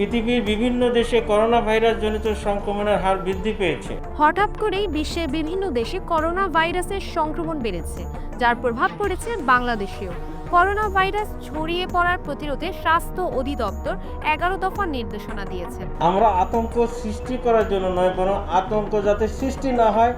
পৃথিবীর বিভিন্ন দেশে করোনা ভাইরাস জনিত সংক্রমণের হার বৃদ্ধি পেয়েছে। হঠাৎ করেই বিশ্বের বিভিন্ন দেশে করোনা ভাইরাসের সংক্রমণ বেড়েছে যার প্রভাব পড়েছে বাংলাদেশেও। করোনা ভাইরাস ছড়িয়ে পড়ার প্রতিরোধে স্বাস্থ্য অধিদপ্তর এগারো দফা নির্দেশনা দিয়েছে। আমরা আতঙ্ক সৃষ্টি করার জন্য নয় বরং আতঙ্ক যাতে সৃষ্টি না হয়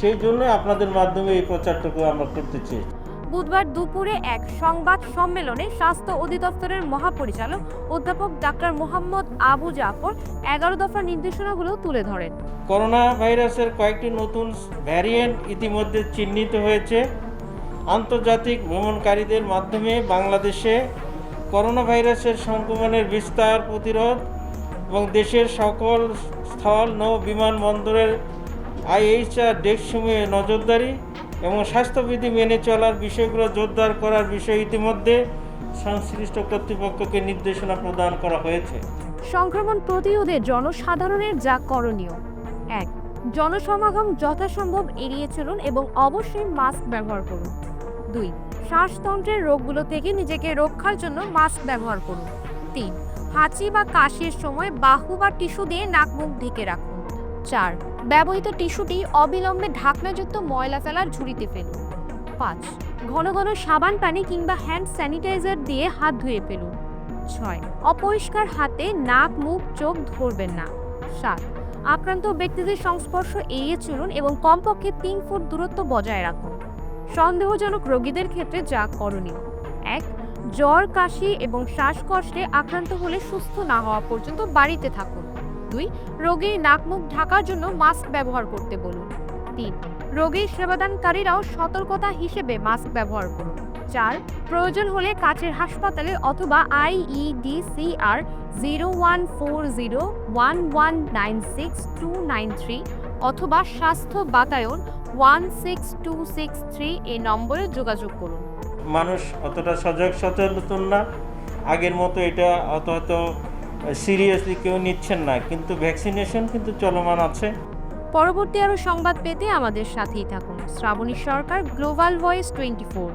সেই জন্য আপনাদের মাধ্যমে এই প্রচারটুকু আমরা করতে চেয়েছি। বুধবার দুপুরে এক সংবাদ সম্মেলনে স্বাস্থ্য অধিদপ্তরের মহাপরিচালক অধ্যাপক ডাক্তার মোহাম্মদ আবু জাফর এগারো দফা নির্দেশনাগুলো তুলে ধরেন। করোনা ভাইরাসের কয়েকটি নতুন ভ্যারিয়েন্ট ইতিমধ্যে চিহ্নিত হয়েছে। আন্তর্জাতিক ভ্রমণকারীদের মাধ্যমে বাংলাদেশে করোনা ভাইরাসের সংক্রমণের বিস্তার, প্রতিরোধ এবং দেশের সকল স্থল, নৌ বিমানবন্দরের আইএইচআর ডেস্কসমূহে নজরদারি এবং স্বাস্থ্যবিধি মেনে চলার বিষয়গুলো জোরদার করার বিষয়ে ইতিমধ্যে সংশ্লিষ্ট কর্তৃপক্ষকে নির্দেশনা প্রদান করা হয়েছে। সংক্রমণ প্রতিরোধে জনসাধারণের যা করণীয়। এক, জনসমাগম যথাসম্ভব এড়িয়ে চলুন এবং অবশ্যই মাস্ক ব্যবহার করুন। দুই, শ্বাসতন্ত্রের রোগগুলো থেকে নিজেকে রক্ষার জন্য মাস্ক ব্যবহার করুন। তিন, হাঁচি বা কাশির সময় বাহু বা টিস্যু দিয়ে নাক মুখ ঢেকে রাখুন। চার, ব্যবহৃত টিস্যুটি অবিলম্বে ঢাকনাযুক্ত ময়লা ফেলার ঝুড়িতে ফেলুন। পাঁচ, ঘন ঘন সাবান পানি কিংবা হ্যান্ড স্যানিটাইজার দিয়ে হাত ধুয়ে ফেলুন। ছয়, অপরিষ্কার হাতে নাক, মুখ, চোখ ধরবেন না। সাত, আক্রান্ত ব্যক্তিদের সংস্পর্শ এড়িয়ে চলুন এবং কমপক্ষে তিন ফুট দূরত্ব বজায় রাখুন। সন্দেহজনক রোগীদের ক্ষেত্রে যা করণীয়। এক, জ্বর, কাশি এবং শ্বাসকষ্টে আক্রান্ত হলে সুস্থ না হওয়া পর্যন্ত বাড়িতে থাকুন। দুই রোগীর নাক মুখ ঢাকার জন্য মাস্ক ব্যবহার করতে বলুন। তিন রোগীর সেবাদানকারীরাও সতর্কতা হিসেবে মাস্ক ব্যবহার করুন। চার, প্রয়োজন হলে কাছের হাসপাতালে অথবা IEDCR zero one four zero one one nine six two nine three অথবা স্বাস্থ্য বাতায়ন one six two six three এই নম্বরে যোগাযোগ করুন। মানুষ অতটা সজাগ সচেতন না। আগের মতো এটা অত হয়তো সিরিয়াসলি কেউ নিচ্ছেন না, কিন্তু ভ্যাকসিনেশন কিন্তু চলমান আছে। পরবর্তী আরও সংবাদ পেতে আমাদের সাথেই থাকুন। Shraboni Sarkar global voice twenty four